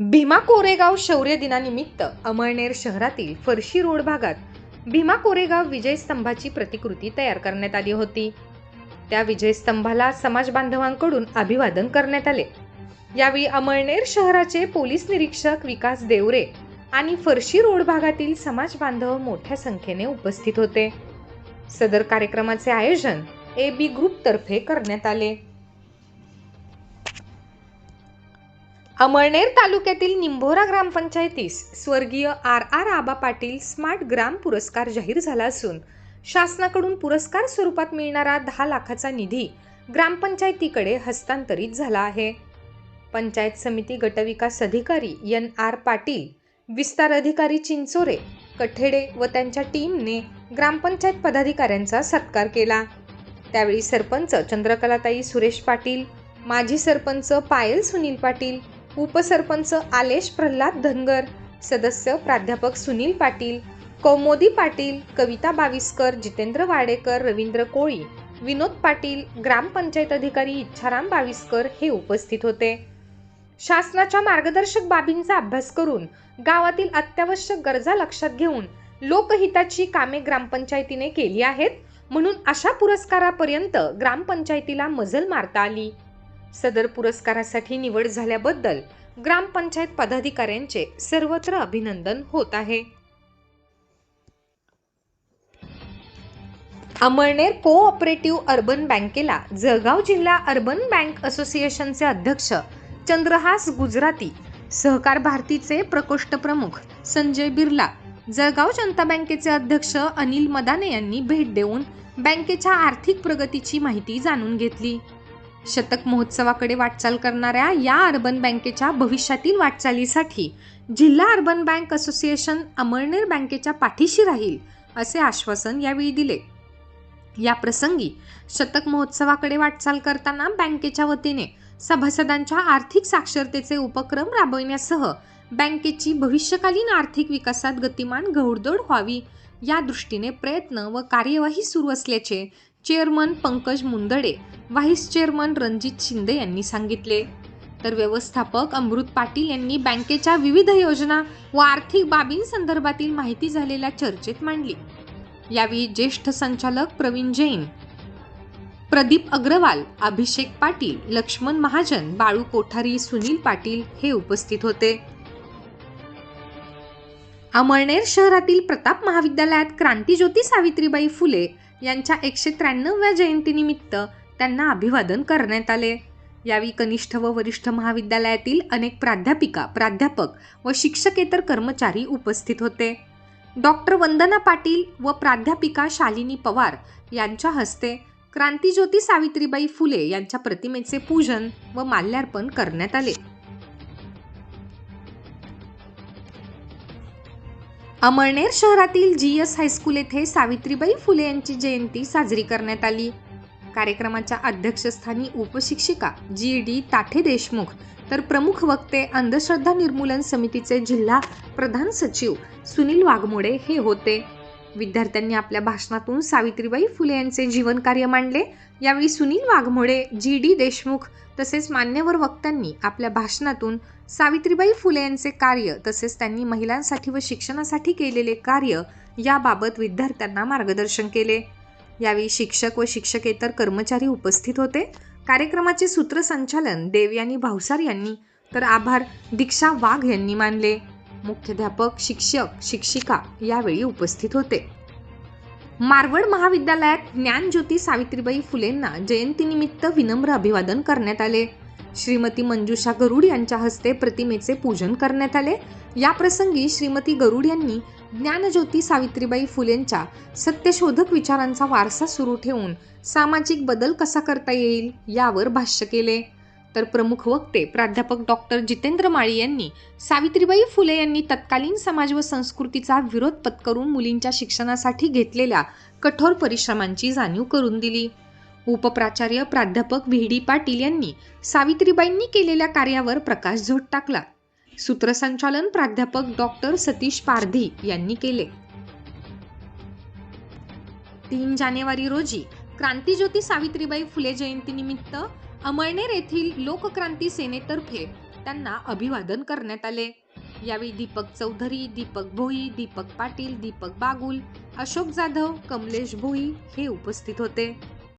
भीमा कोरेगाव शौर्य दिनानिमित्त अमळनेर शहरातील फरशी रोड भागात भीमा कोरेगाव विजय स्तंभाची प्रतिकृती तयार करण्यात आली होती. त्या विजय स्तंभाला समाज बांधवांकडून अभिवादन करण्यात आले. यावेळी अमळनेर शहराचे पोलीस निरीक्षक विकास देवरे आणि फरशी रोड भागातील समाज बांधव मोठ्या संख्येने उपस्थित होते. सदर कार्यक्रमाचे आयोजन ए बी ग्रुपतर्फे करण्यात आले. अमळनेर तालुक्यातील निंभोरा ग्रामपंचायतीस स्वर्गीय R R Aba Patil smart ग्राम पुरस्कार जाहीर झाला असून शासनाकडून पुरस्कार स्वरूपात मिळणारा दहा लाखाचा निधी ग्रामपंचायतीकडे हस्तांतरित झाला आहे. पंचायत समिती गटविकास अधिकारी एन आर पाटील विस्तार अधिकारी चिंचोरे कठेडे व त्यांच्या टीमने ग्रामपंचायत पदाधिकाऱ्यांचा सत्कार केला. त्यावेळी सरपंच चंद्रकलाताई सुरेश पाटील माजी सरपंच पायल सुनील पाटील उपसरपंच आलेश प्रल्हाद धनगर सदस्य प्राध्यापक सुनील पाटील कौमोदी पाटील कविता बाविस्कर जितेंद्र वाडेकर रवींद्र कोळी विनोद पाटील ग्रामपंचायत अधिकारी इच्छाराम बाविस्कर हे उपस्थित होते. शासनाच्या मार्गदर्शक बाबींचा अभ्यास करून गावातील अत्यावश्यक गरजा लक्षात घेऊन लोकहिताची कामे ग्रामपंचायतीने केली आहेत म्हणून अशा पुरस्कारापर्यंत ग्रामपंचायतीला मजल मारता आली. सदर पुरस्कारासाठी निवड झाल्याबद्दल ग्रामपंचायत पदाधिकाऱ्यांचे सर्वत्र अभिनंदन होत आहे. अमळनेर कोऑपरेटिव्ह अर्बन बँकेला जळगाव जिल्हा अर्बन बँक असोसिएशनचे अध्यक्ष चंद्रहास गुजराती सहकार भारतीचे प्रकोष्ठ प्रमुख संजय बिर्ला जळगाव जनता बँकेचे अध्यक्ष अनिल मदाने यांनी भेट देऊन बँकेच्या आर्थिक प्रगतीची माहिती जाणून घेतली. शतक महोत्सवाकडे वाटचाल करणाऱ्या या अर्बन बँकेच्या भविष्यातील वाटचालीसाठी जिल्हा अर्बन बँक असोसिएशन अमळनेर बँकेच्या पाठीशी राहील असे आश्वासन यावेळी दिले. या प्रसंगी शतक महोत्सवाकडे वाटचाल करताना बँकेच्या वतीने सभासदांच्या आर्थिक साक्षरतेचे उपक्रम राबविण्यासह बँकेची भविष्यकालीन आर्थिक विकासात गतिमान घौडदौड व्हावी या दृष्टीने प्रयत्न व कार्यवाही सुरू असल्याचे chairman Pankaj Mundade vice chairman Ranjit Shinde यांनी सांगितले. तर व्यवस्थापक अमृत पाटील यांनी बँकेच्या विविध योजना व आर्थिक बाबींसंदर्भातील माहिती झालेल्या चर्चेत मांडली. यावेळी ज्येष्ठ संचालक प्रवीण जैन प्रदीप अग्रवाल अभिषेक पाटील लक्ष्मण महाजन बाळू कोठारी सुनील पाटील हे उपस्थित होते. अमळनेर शहरातील प्रताप महाविद्यालयात क्रांतीज्योती सावित्रीबाई फुले यांच्या एकशे त्र्याण्णव्या जयंतीनिमित्त त्यांना अभिवादन करण्यात आले. यावेळी कनिष्ठ व वरिष्ठ महाविद्यालयातील अनेक प्राध्यापिका प्राध्यापक व शिक्षकेतर कर्मचारी उपस्थित होते. डॉक्टर वंदना पाटील व प्राध्यापिका शालिनी पवार यांच्या हस्ते क्रांतीज्योती सावित्रीबाई फुले यांच्या प्रतिमेचे पूजन व माल्यार्पण करण्यात आले. अमळनेर शहरातील जी एस हायस्कूल येथे सावित्रीबाई फुले यांची जयंती साजरी करण्यात आली. कार्यक्रमाच्या अध्यक्षस्थानी उपशिक्षिका जी डी ताठे देशमुख तर प्रमुख वक्ते अंधश्रद्धा निर्मूलन समितीचे जिल्हा प्रधान सचिव सुनील वाघमोडे हे होते. विद्यार्थ्यांनी आपल्या भाषणातून सावित्रीबाई फुले यांचे जीवनकार्य मांडले. यावेळी सुनील वाघमोडे जी डी देशमुख तसेच मान्यवर वक्त्यांनी आपल्या भाषणातून सावित्रीबाई फुले यांचे कार्य तसेच त्यांनी महिलांसाठी व शिक्षणासाठी केलेले कार्य याबाबत विद्यार्थ्यांना मार्गदर्शन केले. यावेळी शिक्षक व शिक्षकेतर कर्मचारी उपस्थित होते. कार्यक्रमाचे सूत्रसंचालन देवयानी भावसार यांनी. तर आभार दीक्षा वाघ यांनी मानले. मुख्याध्यापक शिक्षक शिक्षिका यावेळी उपस्थित होते. मारवड महाविद्यालयात ज्ञानज्योती सावित्रीबाई फुलेंना जयंतीनिमित्त विनम्र अभिवादन करण्यात आले. श्रीमती मंजुषा गरुड यांच्या हस्ते प्रतिमेचे पूजन करण्यात आले. याप्रसंगी श्रीमती गरुड यांनी ज्ञानज्योती सावित्रीबाई फुलेंच्या सत्यशोधक विचारांचा वारसा सुरू ठेवून सामाजिक बदल कसा करता येईल यावर भाष्य केले. तर प्रमुख वक्ते प्राध्यापक डॉक्टर जितेंद्र माळी यांनी सावित्रीबाई फुले यांनी तत्कालीन समाज व संस्कृतीचा विरोध पत्करून मुलींच्या शिक्षणासाठी घेतलेल्या कठोर परिश्रमांची जाणीव करून दिली. उपप्राचार्य प्राध्यापक व्ही डी पाटील यांनी सावित्रीबाईंनी केलेल्या कार्यावर प्रकाश प्रकाशझोत टाकला. सूत्रसंचालन प्राध्यापक डॉक्टर सतीश पारधी यांनी केले. तीन जानेवारी रोजी क्रांतीज्योती सावित्रीबाई फुले जयंतीनिमित्त अमळनेर येथील लोकक्रांती सेनेतर्फे त्यांना अभिवादन करण्यात आले. यावेळी दीपक चौधरी दीपक भोई दीपक पाटील दीपक बागुल अशोक जाधव कमलेश भोई हे उपस्थित होते.